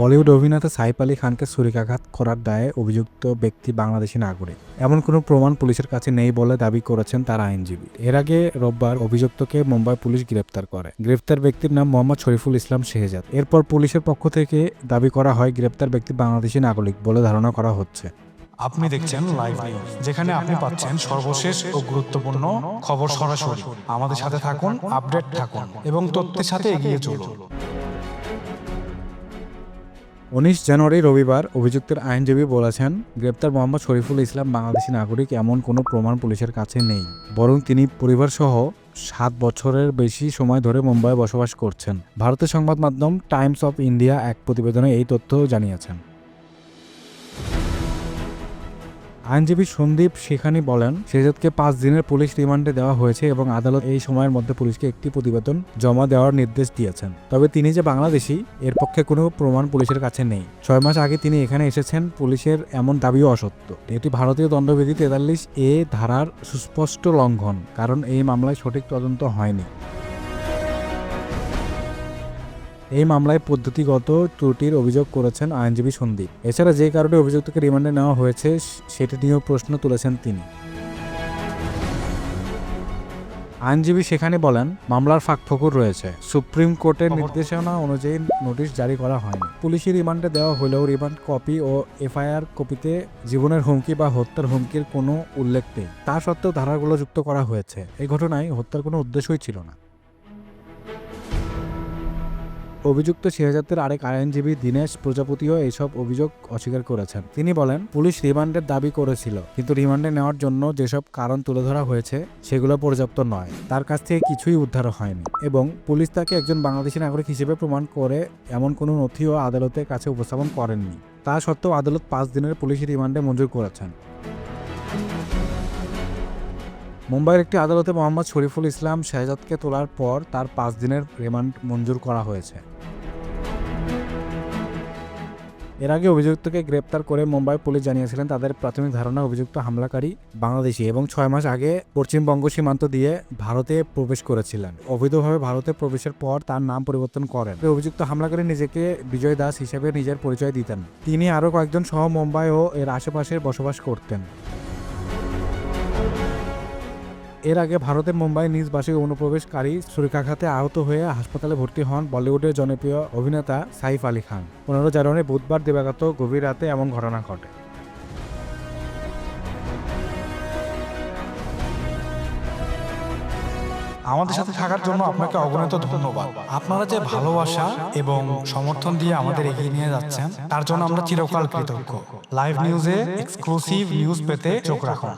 বলিউড অভিনেতা সাইফ আলী খানকে ছুরিকাঘাত করার দায়ে অভিযুক্ত ব্যক্তি বাংলাদেশি নাগরিক। এমন কোনো প্রমাণ পুলিশের কাছে নেই বলে দাবি করেছেন তার আইনজীবী। এর আগে রোববার অভিযুক্তকে মুম্বাই পুলিশ গ্রেপ্তার করে। গ্রেপ্তার ব্যক্তির নাম মোহাম্মদ শরীফুল ইসলাম শেহজাদ। এরপর পুলিশের পক্ষ থেকে দাবি করা হয়, গ্রেপ্তার ব্যক্তি বাংলাদেশি নাগরিক বলে ধারণা করা হচ্ছে। আপনি দেখছেন লাইভ নিউজ, যেখানে আপনি পাচ্ছেন সর্বশেষ ও গুরুত্বপূর্ণ খবর সরাসরি। আমাদের সাথে থাকুন, আপডেট থাকুন এবং তথ্যের সাথে এগিয়ে চলুন। উনিশ জানুয়ারি রবিবার অভিযুক্তের আইনজীবী বলেছেন, গ্রেপ্তার মোহাম্মদ শরীফুল ইসলাম বাংলাদেশি নাগরিক এমন কোনো প্রমাণ পুলিশের কাছে নেই। বরং তিনি পরিবারসহ সাত বছরের বেশি সময় ধরে মুম্বাই বসবাস করছেন। ভারতের সংবাদ মাধ্যম টাইমস অফ ইন্ডিয়া এক প্রতিবেদনে এই তথ্য জানিয়েছেন। আইনজীবী সন্দীপ শেখানি বলেন শেজাদকে পাঁচ দিনের পুলিশ রিমান্ডে দেওয়া হয়েছে এবং আদালত এই সময়ের মধ্যে পুলিশকে একটি প্রতিবেদন জমা দেওয়ার নির্দেশ দিয়েছেন। তবে তিনি যে বাংলাদেশি, এর পক্ষে কোনো প্রমাণ পুলিশের কাছে নেই। ছয় মাস আগে তিনি এখানে এসেছেন, পুলিশের এমন দাবিও অসত্য। এটি ভারতীয় দণ্ডবিধি তেতাল্লিশ এ ধারার সুস্পষ্ট লঙ্ঘন, কারণ এই মামলায় সঠিক তদন্ত হয়নি। এই মামলায় পদ্ধতিগত ত্রুটির অভিযোগ করেছেন আইনজীবী সন্দীপ। এছাড়া যে কারণে অভিযুক্তকে রিমান্ডে নেওয়া হয়েছে সেটি নিয়েও প্রশ্ন তুলেছেন তিনি। আইনজীবী সেখানে বলেন মামলার ফাঁকফোকর রয়েছে। সুপ্রিম কোর্টের নির্দেশনা অনুযায়ী নোটিশ জারি করা হয়নি। পুলিশি রিমান্ডে দেওয়া হলেও রিমান্ড কপি ও এফআইআর কপিতে জীবনের হুমকি বা হত্যার হুমকির কোনো উল্লেখ নেই। তা সত্ত্বেও ধারাগুলো যুক্ত করা হয়েছে। এই ঘটনায় হত্যার কোনো উদ্দেশ্যই ছিল না। অভিযুক্ত শেহজাদের আরেক আইনজীবী দীনেশ প্রজাপতিও এইসব অভিযোগ অস্বীকার করেছেন। তিনি বলেন, পুলিশ রিমান্ডের দাবি করেছিল, কিন্তু রিমান্ডে নেওয়ার জন্য যেসব কারণ তুলে ধরা হয়েছে, সেগুলো পর্যাপ্ত নয়। তার কাছ থেকে কিছুই উদ্ধার হয়নি এবং পুলিশ তাকে একজন বাংলাদেশি নাগরিক হিসেবে প্রমাণ করে এমন কোনো নথিও আদালতের কাছে উপস্থাপন করেননি। তা সত্ত্বেও আদালত পাঁচ দিনের পুলিশ রিমান্ডে মঞ্জুর করেছেন। মুম্বাইয়ের একটি আদালতে মোহাম্মদ শরীফুল ইসলাম শেহজাদকে তোলার পর তার পাঁচ দিনের রিমান্ড মঞ্জুর করা হয়েছে। এর আগে অভিযুক্তকে গ্রেপ্তার করে মুম্বাই পুলিশ জানিয়েছিলেন তাদের প্রাথমিক ধারণা, অভিযুক্ত হামলাকারী বাংলাদেশি এবং ছয় মাস আগে পশ্চিমবঙ্গ সীমান্ত দিয়ে ভারতে প্রবেশ করেছিলেন। অবৈধভাবে ভারতে প্রবেশের পর তার নাম পরিবর্তন করেন। অভিযুক্ত হামলাকারী নিজেকে বিজয় দাস হিসেবে নিজের পরিচয় দিতেন। তিনি আরও কয়েকজন সহ মুম্বাই ও এর আশেপাশে বসবাস করতেন। এর আগে ভারতের মুম্বাই নিজ বাসে অনুপ্রবেশকারী ছুরিকাঘাতে আহত হয়ে হাসপাতালে ভর্তি হন বলিউডের জনপ্রিয় অভিনেতা সাইফ আলী খান। পনেরো জানুয়ারি বুধবার দিবাগত গভীর রাতে এমন ঘটনা ঘটে। আমাদের সাথে থাকার জন্য আপনাকে অগণিত ধন্যবাদ। আপনারা যে ভালোবাসা এবং সমর্থন দিয়ে আমাদের এগিয়ে নিয়ে যাচ্ছেন, তার জন্য আমরা চিরকাল কৃতজ্ঞ। লাইভ নিউজে এক্সক্লুসিভ নিউজ পেতে চোখ রাখুন।